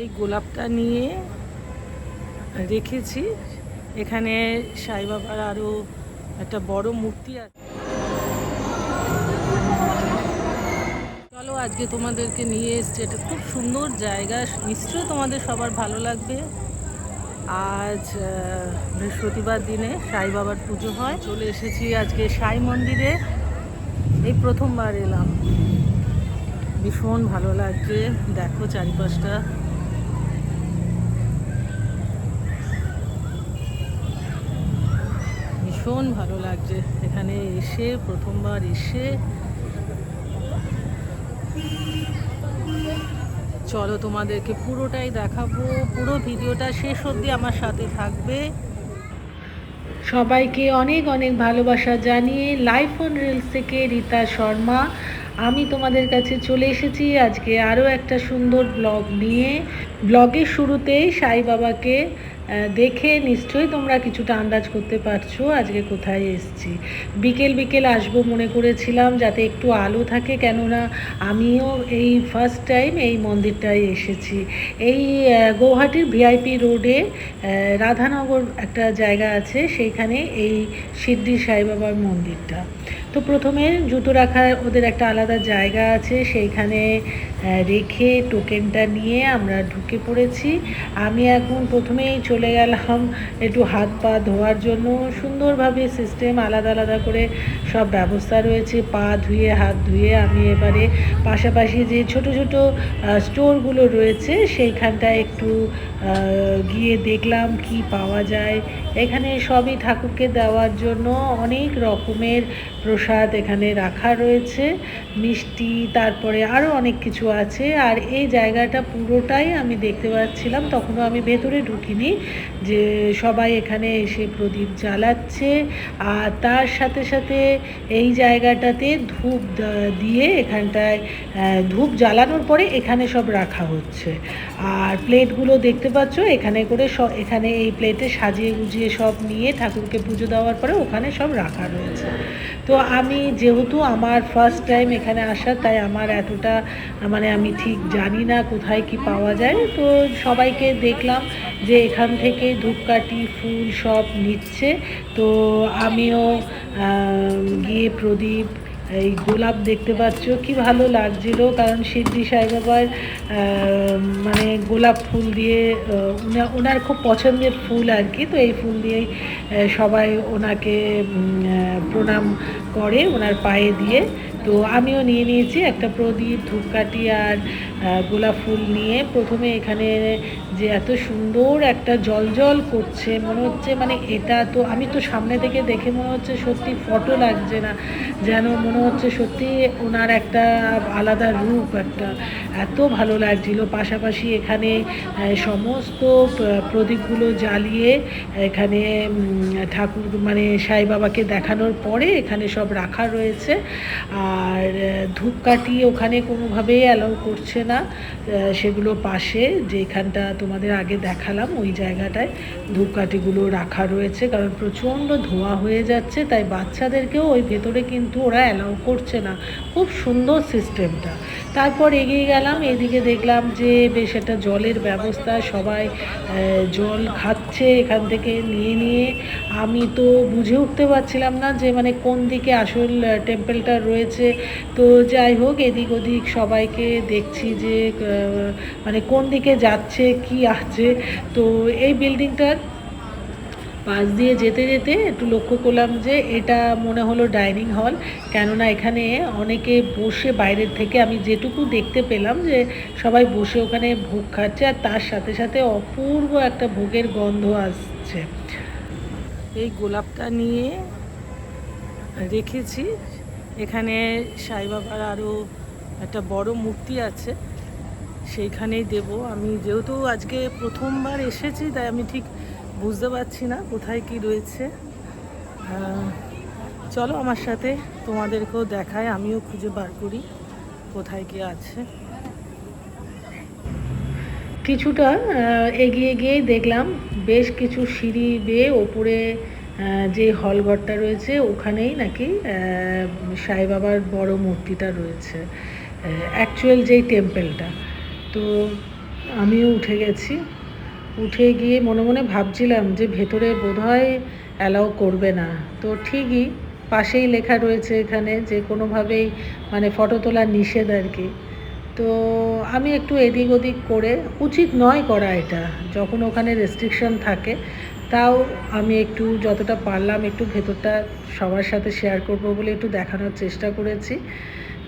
এই গোলাপটা নিয়ে রেখেছি। এখানে সাই বাবার আরও একটা বড় মূর্তি আছে। চলো আজকে তোমাদেরকে নিয়ে এসছি। এটা খুব সুন্দর জায়গা। নিশ্চয়ই তোমাদের সবার ভালো লাগবে। আজ বৃহস্পতিবার দিনে সাই বাবার পুজো হয়। চলে এসেছি আজকে সাই মন্দিরে। এই প্রথমবার এলাম। ভীষণ ভালো লাগছে। দেখো চারিপাশটা। ভীষণ ভালো লাগছে। এখানে এসে, প্রথমবার এসে চলো তোমাদেরকে পুরোটাই দেখাবো। পুরো ভিডিওটা শেষ অবধি আমার সাথে থাকবে। সবাইকে অনেক অনেক ভালোবাসা জানিয়ে লাইফ অন রিলস থেকে রীতা শর্মা। আমি তোমাদের কাছে চলে এসেছি আজকে আরও একটা সুন্দর ব্লগ নিয়ে। ব্লগের শুরুতেই সাই বাবাকে দেখে নিশ্চয়ই তোমরা কিছুটা আন্দাজ করতে পারছ আজকে কোথায় এসেছি। বিকেল বিকেল আসব মনে করেছিলাম যাতে একটু আলো থাকে, কেননা আমিও এই ফার্স্ট টাইম এই মন্দিরটায় এসেছি। এই গৌহাটির ভিআইপি রোডে রাধানগর একটা জায়গা আছে, সেইখানে এই সিদ্ধি সাই বাবার মন্দিরটা। তো প্রথমে জুতো রাখার ওদের একটা আলাদা জায়গা আছে, সেইখানে রেখে টোকেনটা নিয়ে আমরা ঢুকে পড়েছি। আমি এখন প্রথমেই চলে গেলাম একটু হাত পা ধোয়ার জন্য। সুন্দরভাবে সিস্টেম আলাদা আলাদা করে সব ব্যবস্থা রয়েছে, পা ধুয়ে, হাত ধুয়ে। আমি এবারে পাশাপাশি যে ছোট ছোট স্টোরগুলো রয়েছে, সেইখানটায় একটু গিয়ে দেখলাম কি পাওয়া যায়। এখানে সবই ঠাকুরকে দেওয়ার জন্য অনেক রকমের প্রসাদ এখানে রাখা রয়েছে, মিষ্টি, তারপরে আরও অনেক কিছু আছে। আর এই জায়গাটা পুরোটাই আমি দেখতে পাচ্ছিলাম, তখনও আমি ভেতরে ঢুকিনি যে সবাই এখানে এসে প্রদীপ জ্বালাচ্ছে। আর তার সাথে সাথে এই জায়গাটাতে ধূপ দিয়ে এখানটায় ধূপ জ্বালানোর পরে এখানে সব রাখা হচ্ছে। আর প্লেটগুলো দেখতে পাচ্ছ, এখানে করে সব এখানে এই প্লেটে সাজিয়ে গুজিয়ে সব নিয়ে ঠাকুরকে পুজো দেওয়ার পরে ওখানে সব রাখা রয়েছে। তো আমি যেহেতু আমার ফার্স্ট টাইম এখানে আসা, তাই আমার এতটা মানে আমি ঠিক জানি না কোথায় কি পাওয়া যায়। তো সবাইকে দেখলাম যে এখান থেকে ধূপকাঠি, ফুল সব নিচ্ছে। তো আমিও গিয়ে প্রদীপ এই গোলাপ দেখতে পাচ্ছ, কি ভালো লাগছিল। কারণ সিদ্ধি সাই বাবার মানে গোলাপ ফুল দিয়ে ওনার খুব পছন্দের ফুল আর কি। তো এই ফুল দিয়েই সবাই ওনাকে প্রণাম করে ওনার পায়ে দিয়ে। তো আমিও নিয়ে নিয়েছি একটা প্রদীপ, ধূপকাঠি আর গোলাপ ফুল নিয়ে। প্রথমে এখানে যে এত সুন্দর একটা জল জল করছে, মনে হচ্ছে মানে এটা তো আমি তো সামনে থেকে দেখে মনে হচ্ছে সত্যি ফটো লাগছে না, যেন মনে হচ্ছে সত্যি ওনার একটা আলাদা রূপ, একটা এত ভালো লাগছিল। পাশাপাশি এখানে সমস্ত প্রদীপগুলো জ্বালিয়ে এখানে ঠাকুর মানে সাই বাবাকে দেখানোর পরে এখানে সব রাখা রয়েছে। আর আহ, ধূপকাঠি ওখানে কোনোভাবেই অ্যালাউ করছে না সেগুলো পাশে যেখানটা তোমাদের আগে দেখালাম ওই জায়গাটায় ধূপকাঠিগুলো রাখা রয়েছে কারণ প্রচণ্ড ধোয়া হয়ে যাচ্ছে তাই বাচ্চাদেরকেও ওই ভেতরে কিন্তু ওরা অ্যালাউ করছে না। খুব সুন্দর সিস্টেমটা তারপর এগিয়ে গেলাম, এদিকে দেখলাম যে বেশ একটা জলের ব্যবস্থা, সবাই জল খাচ্ছে এখান থেকে নিয়ে নিয়ে। আমি তো বুঝে উঠতে পারছিলাম না যে মানে কোন দিকে আসল টেম্পলটা রয়েছে। তো যাই হোক, এদিক ওদিক সবাইকে দেখছি যে মানে কোন দিকে যাচ্ছে, কি আছে। তো এই বিল্ডিংটার পাশ দিয়ে যেতে যেতে একটু লক্ষ্য করলাম যে এটা মনে হলো ডাইনিং হল। কেননা এখানে অনেকে বসে বাইরের থেকে আমি যেটুকু দেখতে পেলাম যে সবাই বসে ওখানে ভোগ খাচ্ছে আর তার সাথে সাথে অপূর্ব একটা ভোগের গন্ধ আসছে। এই গোলাপটা নিয়ে রেখেছি। এখানে সাই বাবার আরও একটা বড় মূর্তি আছে, সেইখানেই দেব। আমি যেহেতু আজকে প্রথমবার এসেছি, তাই আমি ঠিক বুঝতে পারছি না কোথায় কি রয়েছে। চলো আমার সাথে তোমাদেরকেও দেখায়, আমিও খুঁজে বার করি কোথায় কি আছে। কিছুটা এগিয়ে গিয়েই দেখলাম বেশ কিছু সিঁড়ি বেয়ে ওপরে যে হলঘরটা রয়েছে, ওখানেই নাকি সাই বাবার বড় মূর্তিটা রয়েছে। অ্যাকচুয়াল যেই টেম্পেলটা তো আমিও উঠে গেছি। উঠে গিয়ে মনে মনে ভাবছিলাম যে ভেতরে বোধহয় অ্যালাউ করবে না। তো ঠিকই পাশেই লেখা রয়েছে এখানে যে কোনোভাবেই মানে ফটো তোলা নিষেধ আর কি। তো আমি একটু এদিক ওদিক করে, উচিত নয় করা এটা, যখন ওখানে রেস্ট্রিকশন থাকে, তাও আমি একটু যতটা পারলাম একটু ভেতরটা সবার সাথে শেয়ার করব বলে একটু দেখানোর চেষ্টা করেছি।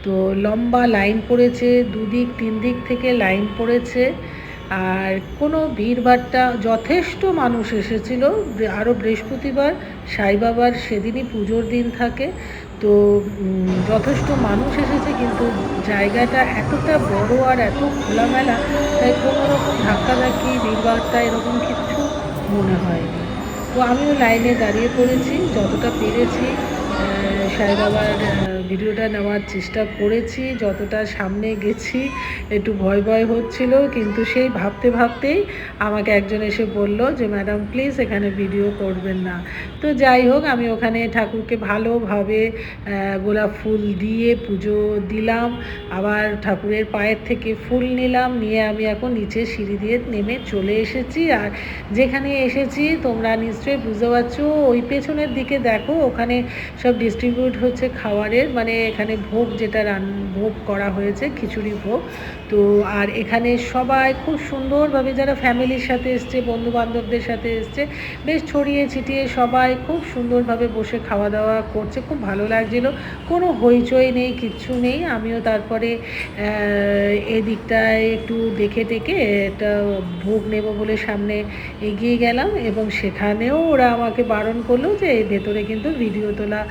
তো লম্বা লাইন পড়েছে, দুদিক তিন দিক থেকে লাইন পড়েছে আর কোনো ভিড়ভাট্টা যথেষ্ট মানুষ এসেছিল। আরও বৃহস্পতিবার সাই বাবার সেদিনই পুজোর দিন থাকে। তো যথেষ্ট মানুষ এসেছে কিন্তু জায়গাটা এতটা বড় আর এত খোলামেলা তাই কোনো রকম ধাক্কাধাক্কি ভিড়ভাট্টা এরকম কিছু মনে হয়নি। তো আমিও লাইনে দাঁড়িয়ে পড়েছি যতটা পেরেছি আহ, সাই বাবার আহ, ভিডিওটা নেওয়ার চেষ্টা করেছি, যতটা সামনে গেছি, একটু ভয় ভয় হচ্ছিল, কিন্তু সেই ভাবতে ভাবতেই আমাকে একজন এসে বলল যে, ম্যাডাম প্লিজ এখানে ভিডিও করবেন না। তো যাই হোক, আমি ওখানে ঠাকুরকে ভালোভাবে গোলাপ ফুল দিয়ে পুজো দিলাম। আবার ঠাকুরের পায়ের থেকে ফুল নিলাম, নিয়ে আমি এখন নিচে সিঁড়ি দিয়ে নেমে চলে এসেছি। আর যেখানে এসেছি, তোমরা নিশ্চয়ই বুঝতে পারছ, ওই পেছনের দিকে দেখো, ওখানে সব ডিস্ট্রিবিউট হচ্ছে খাবারের। মানে এখানে ভোগ যেটা রান, ভোগ করা হয়েছে, খিচুড়ি ভোগ। তো আর এখানে সবাই খুব সুন্দরভাবে যারা ফ্যামিলির সাথে এসছে বন্ধু বান্ধবদের সাথে এসছে, বেশ ছড়িয়ে ছিটিয়ে সবাই খুব সুন্দরভাবে বসে খাওয়া দাওয়া করছে। খুব ভালো লাগছিল। কোনো হইচই নেই, কিচ্ছু নেই। আমিও তারপরে এদিকটায় একটু দেখে টেকে একটা ভোগ নেব বলে সামনে এগিয়ে গেলাম এবং সেখানেও ওরা আমাকে বারণ করল যে ভেতরে কিন্তু ভিডিও তোলা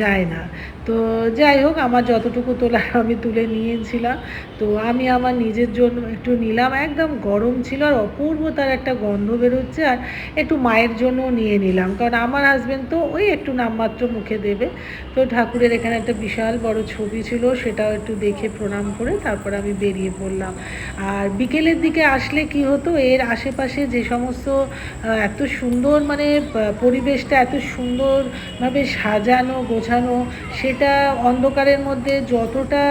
যায় না। তো যাই হোক, আমার যতটুকু তোলার আমি তুলে নিয়েছিলাম। তো আমি আমার নিজের জন্য একটু নিলাম। একদম গরম ছিল আর অপূর্ব তার একটা গন্ধ বেরোচ্ছে আর একটু মায়ের জন্য নিয়ে নিলাম। কারণ আমার হাজবেন্ড তো ওই একটু নামমাত্র মুখে দেবে। তো ঠাকুরের এখানে একটা বিশাল বড় ছবি ছিল, সেটাও একটু দেখে প্রণাম করে তারপর আমি বেরিয়ে পড়লাম। আর বিকেলের দিকে আসলে কি হতো, এর আশেপাশে যে সমস্ত এত সুন্দর মানে পরিবেশটা এত সুন্দরভাবে সাজানো, গোছানো সেটা অন্ধকারের মধ্যে যতটা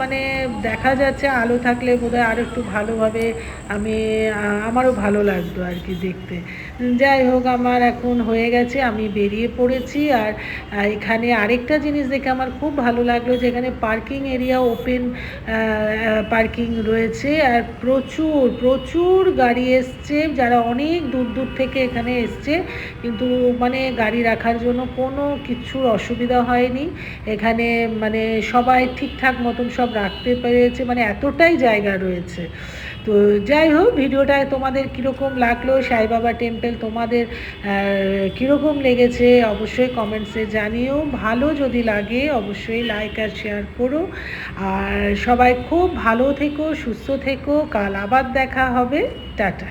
মানে দেখা যাচ্ছে আলো থাকলে বোধহয় আরও একটু ভালোভাবে আমি, আমারও ভালো লাগতো আর কি দেখতে। যাই হোক, আমার এখন হয়ে গেছে, আমি বেরিয়ে পড়েছি। আর, এখানে আরেকটা জিনিস দেখে আমার খুব ভালো লাগল যে এখানে পার্কিং এরিয়া ওপেন পার্কিং রয়েছে। আর প্রচুর প্রচুর গাড়ি এসছে। যারা অনেক দূর দূর থেকে এখানে এসছে। কিন্তু মানে গাড়ি রাখার জন্য কোনো কিছুর অসুবিধা হয়নি। এখানে মানে সবাই ঠিকঠাক মতন সব রাখতে পেরেছে মানে এতটাই জায়গা রয়েছে। তো যাই হোক, ভিডিওটায় তোমাদের কীরকম লাগল সাই বাবা টেম্পল তোমাদের কীরকম লেগেছে, অবশ্যই কমেন্টসে জানিও। ভালো যদি লাগে, অবশ্যই লাইক আর শেয়ার করো। আর সবাই খুব ভালো থেকো, সুস্থ থেকো, কাল আবার দেখা হবে। টাটা।